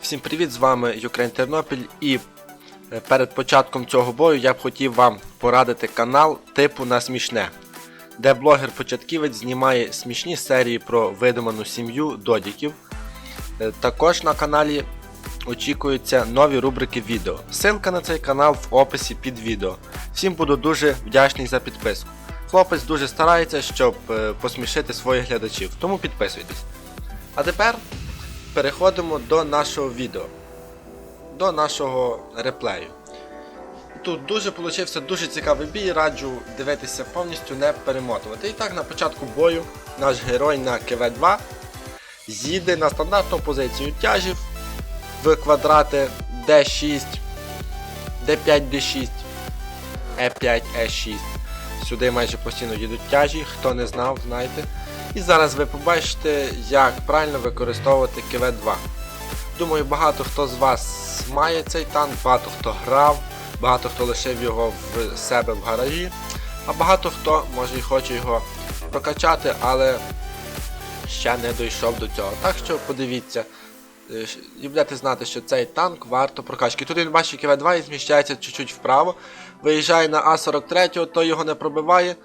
Всім привіт, з вами Юкрейн Тернопіль і е, перед початком цього бою я б хотів вам порадити канал типу на смішне, де блогер-початківець знімає смішні серії про видуману сім'ю додіків. Е, Також на каналі очікуються нові рубрики відео. Ссылка на цей канал в описі під відео. Всім буду дуже вдячний за підписку. Хлопець дуже старається, щоб е, посмішити своїх глядачів, тому підписуйтесь. А тепер переходимо до нашого відео, до нашого реплею. Тут дуже получився дуже цікавий бій, раджу дивитися повністю не перемотувати. І так, на початку бою наш герой на КВ-2 їде на стандартну позицію тяжів в квадрати D6, D5, D6, E5, E6. Сюди майже постійно їдуть тяжі, хто не знав, знаєте. І зараз ви побачите, як правильно використовувати КВ-2. Думаю, багато хто з вас має цей танк, багато хто грав, багато хто лишив його в себе в гаражі, а багато хто може і хоче його прокачати, але ще не дійшов до цього. Так що подивіться. І будете знати, що цей танк варто прокачки. Тут він бачить КВ-2 і зміщається чуть-чуть вправо. Виїжджає на А43, то його не пробиває.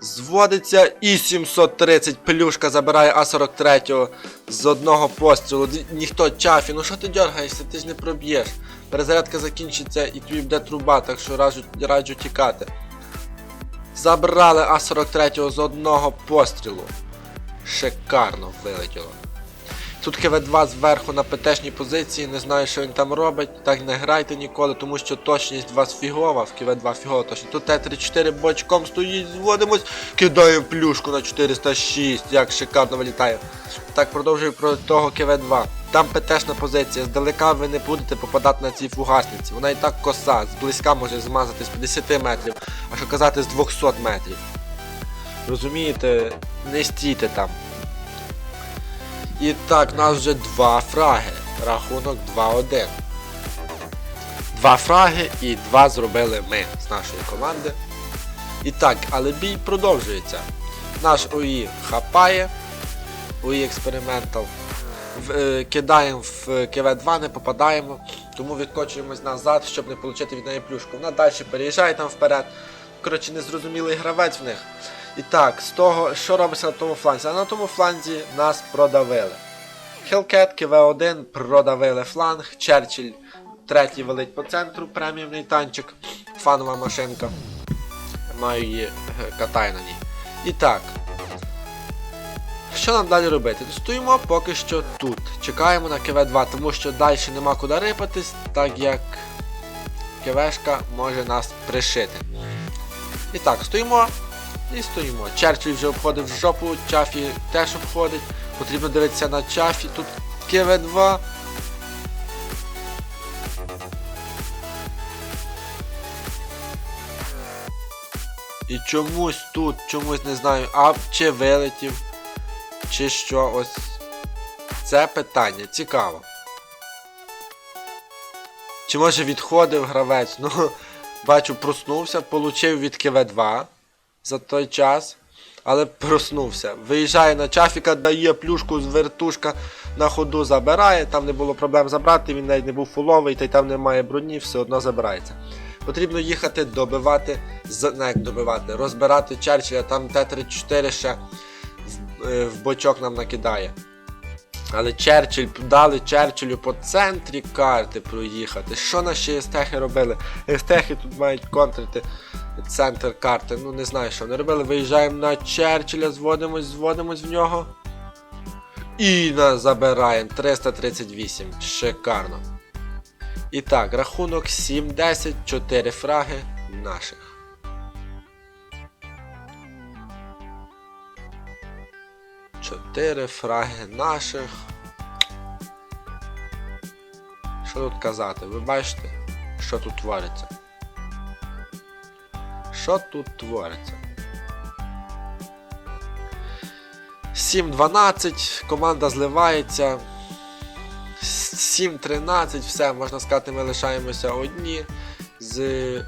Зводиться і 730 плюшка забирає А43 з одного пострілу. Ніхто чафі, ну що ти дергаєшся, ти ж не проб'єш. Перезарядка закінчиться і тобі буде труба, так що раджу, раджу тікати. Забрали А43 з одного пострілу. Шикарно вилетіло. Тут КВ-2 зверху на ПТшній позиції, не знаю, що він там робить. Так не грайте ніколи, тому що точність вас фігова, в КВ-2 фігова точність. Тут Т-34 бочком стоїть, зводимось, кидає плюшку на 406, як шикарно вилітає. Так, продовжую про того КВ-2. Там ПТшна позиція, здалека ви не будете попадати на цій фугасниці. Вона і так коса, зблизька може змазати з 50 метрів, а що казати з 200 метрів. Розумієте, не стійте там. І так, у нас вже два фраги. Рахунок 2-1. Два фраги і два зробили ми з нашої команди. І так, але бій продовжується. Наш ОІ хапає. ОІ експериментал. Кидаємо в КВ-2, не попадаємо, тому відкочуємось назад, щоб не отримати від неї плюшку. Вона далі переїжджає там вперед. Коротше, незрозумілий гравець в них. І так, з того, що робиться на тому фланзі? А на тому фланзі нас продавили. Hellcat, КВ-1 продавили фланг, Черчилль третій велить по центру, преміумний танчик, фанова машинка. Маю її, е, катаю на ній. І так. Що нам далі робити? Стоїмо поки що тут. Чекаємо на КВ-2, тому що далі нема куди рипатись, так як КВшка може нас пришити. І так, стоїмо і стоїмо. Черчилль вже обходив жопу, Чафі теж обходить. Потрібно дивитися на Чафі. Тут КВ2. І чомусь тут, чомусь не знаю, а чи вилетів, чи що, ось це питання, цікаво. Чи може відходив гравець? Ну, бачу, проснувся, получив від КВ2 за той час, але проснувся. Виїжджає на чафіка, дає плюшку з вертушка на ходу забирає, там не було проблем забрати, він навіть не був фуловий, та й там немає броні, все одно забирається. Потрібно їхати добивати, не як добивати, розбирати Черчилля, там Т-34 ще в, е, в бочок нам накидає. Але Черчилль, дали Черчиллю по центрі карти проїхати. Що наші естехи робили? Естехи тут мають контрити центр карти. Ну не знаю, що вони робили. Виїжджаємо на Черчилля, зводимось, зводимось в нього. І нас забираємо 338. Шикарно. І так, рахунок 7-10, 4 фраги наших. Чотири фраги наших. Що тут казати? Ви бачите, що тут твориться? Що тут твориться? 7-12, команда зливається. 7-13, все, можна сказати, ми лишаємося одні з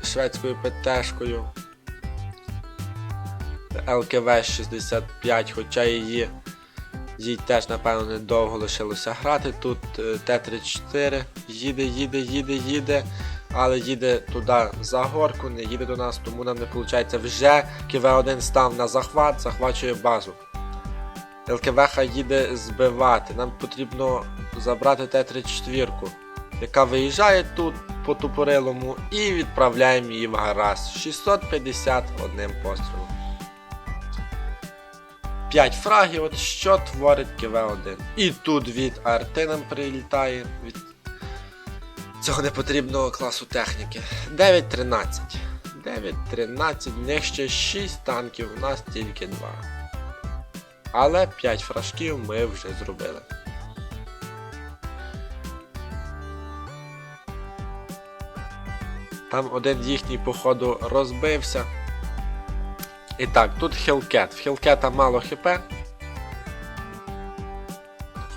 шведською ПТшкою. ЛКВ-65, хоча її їй теж, напевно, недовго лишилося грати. Тут е, Т-34 їде, їде, їде, їде, але їде туди за горку, не їде до нас, тому нам не виходить. Вже КВ-1 став на захват, захвачує базу. ЛКВХ їде збивати. Нам потрібно забрати Т-34, яка виїжджає тут по тупорилому і відправляємо її в. 650 одним пострілом. 5 фрагів, от що творить КВ-1. І тут від арти нам прилітає. Від цього непотрібного класу техніки. 9-13. 9-13, в них ще 6 танків, у нас тільки 2. Але 5 фражків ми вже зробили. Там один їхній, походу, розбився. І так, тут Хелкет. В Хелкета мало хп.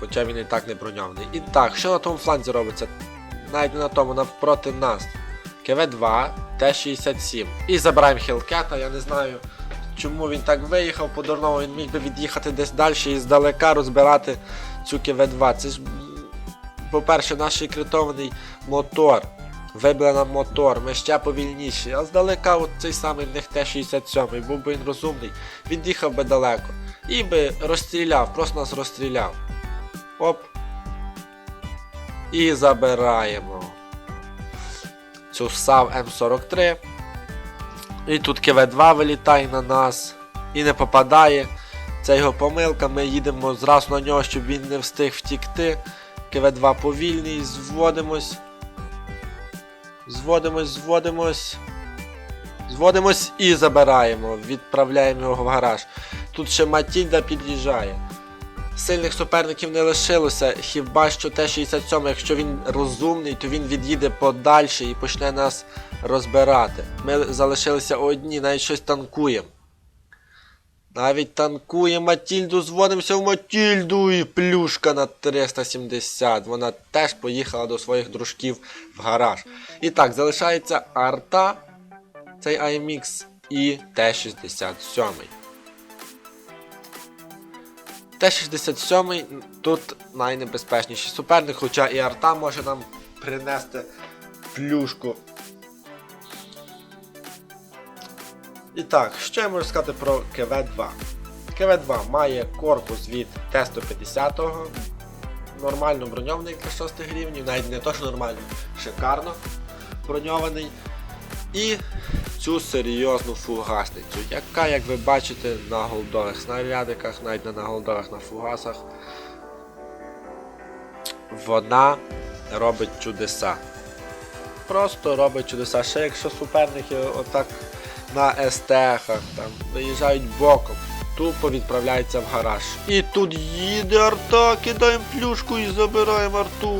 Хоча він і так не броньований. І так, що на тому фланзі робиться? Навіть не на тому, навпроти нас. КВ-2, Т-67. І забираємо Хелкета, я не знаю, чому він так виїхав по дурному, він міг би від'їхати десь далі і здалека розбирати цю КВ-2. Це ж, по-перше, наш критований мотор. Вибили нам мотор, ми ще повільніші, а здалека от цей самий в них Т-67, був би він розумний, від'їхав би далеко. І би розстріляв, просто нас розстріляв. Оп. І забираємо цю САВ М43. І тут КВ-2 вилітає на нас і не попадає. Це його помилка, ми їдемо зразу на нього, щоб він не встиг втікти. КВ-2 повільний, зводимось. Зводимось, зводимось. Зводимось і забираємо. Відправляємо його в гараж. Тут ще Матільда під'їжджає. Сильних суперників не лишилося, хіба що Т-67, якщо він розумний, то він від'їде подальше і почне нас розбирати. Ми залишилися одні, навіть щось танкуємо. Навіть танкуємо Матільду, зводимося в Матільду і плюшка на 370. Вона теж поїхала до своїх дружків в гараж. І так, залишається арта, цей IMX і Т-67. Т-67 тут найнебезпечніший суперник, хоча і арта може нам принести плюшку. І так, що я можу сказати про КВ-2? КВ-2 має корпус від Т-150, нормально броньований для 6 рівнів, навіть не то, що нормально, шикарно броньований. І цю серйозну фугасницю, яка, як ви бачите, на голдових снарядиках, навіть не на голдових на фугасах, вона робить чудеса. Просто робить чудеса. Ще якщо суперники отак на СТХ там виїжджають боком, тупо відправляються в гараж. І тут їде арта, кидаємо плюшку і забираємо арту.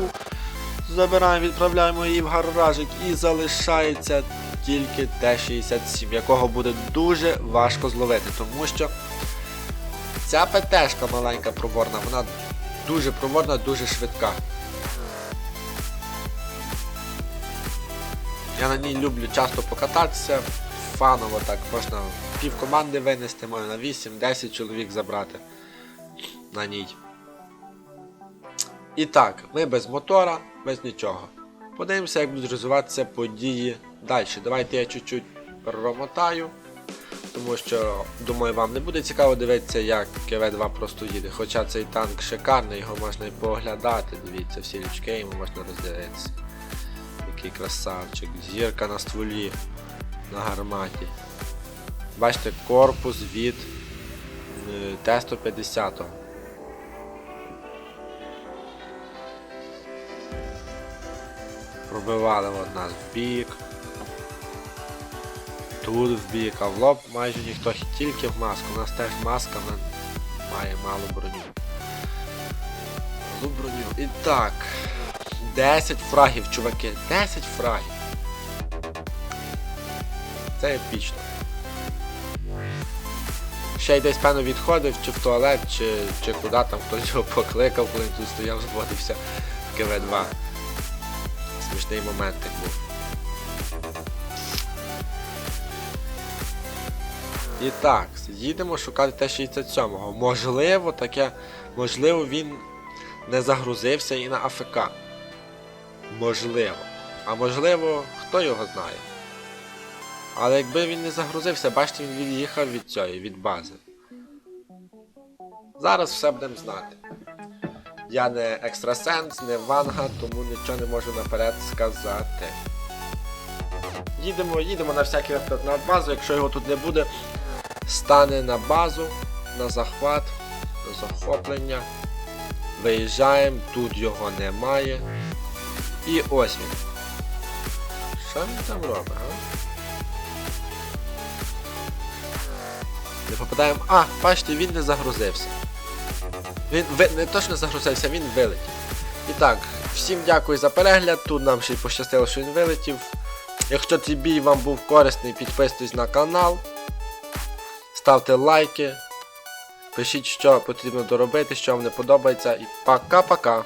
Забираємо, відправляємо її в гаражик і залишається тільки Т-67, якого буде дуже важко зловити, тому що ця ПТшка маленька проворна, вона дуже проворна, дуже швидка. Я на ній люблю часто покататися, фаново так, можна пів команди винести, можна на 8-10 чоловік забрати на ній. І так, ми без мотора, без нічого. Подивимося, як будуть розвиватися події далі. Давайте я чуть-чуть промотаю, тому що, думаю, вам не буде цікаво дивитися, як КВ-2 просто їде. Хоча цей танк шикарний, його можна і поглядати. Дивіться, всі річки йому можна роздивитися. Який красавчик, зірка на стволі, на гарматі. Бачите, корпус від е, Т-150. Пробивали от нас в бік. Тут в бік, а в лоб майже ніхто тільки в маску. У нас теж маска має малу броню. Малу броню. І так. 10 фрагів, чуваки. 10 фрагів. Це епічно. Ще й десь певно відходив, чи в туалет, чи, чи куди там хтось його покликав, коли він тут стояв, зводився в КВ-2. Смішний моментик був. І так, їдемо шукати Т-67. Можливо, таке. Можливо, він не загрузився і на АФК. Можливо. А можливо, хто його знає. Але якби він не загрузився, бачите, він від'їхав від цієї, від бази. Зараз все будемо знати. Я не екстрасенс, не ванга, тому нічого не можу наперед сказати. Їдемо, їдемо на всякий випадок на базу, якщо його тут не буде, стане на базу, на захват, на захоплення. Виїжджаємо, тут його немає. І ось він. Що він там робить, а? Не попадаємо. А, бачите, він не загрузився. Він ви... не то, що не загрузився, він вилетів. І так, всім дякую за перегляд. Тут нам ще й пощастило, що він вилетів. Якщо цей бій вам був корисний, підписуйтесь на канал. Ставте лайки. Пишіть, що потрібно доробити, що вам не подобається. І пока-пока.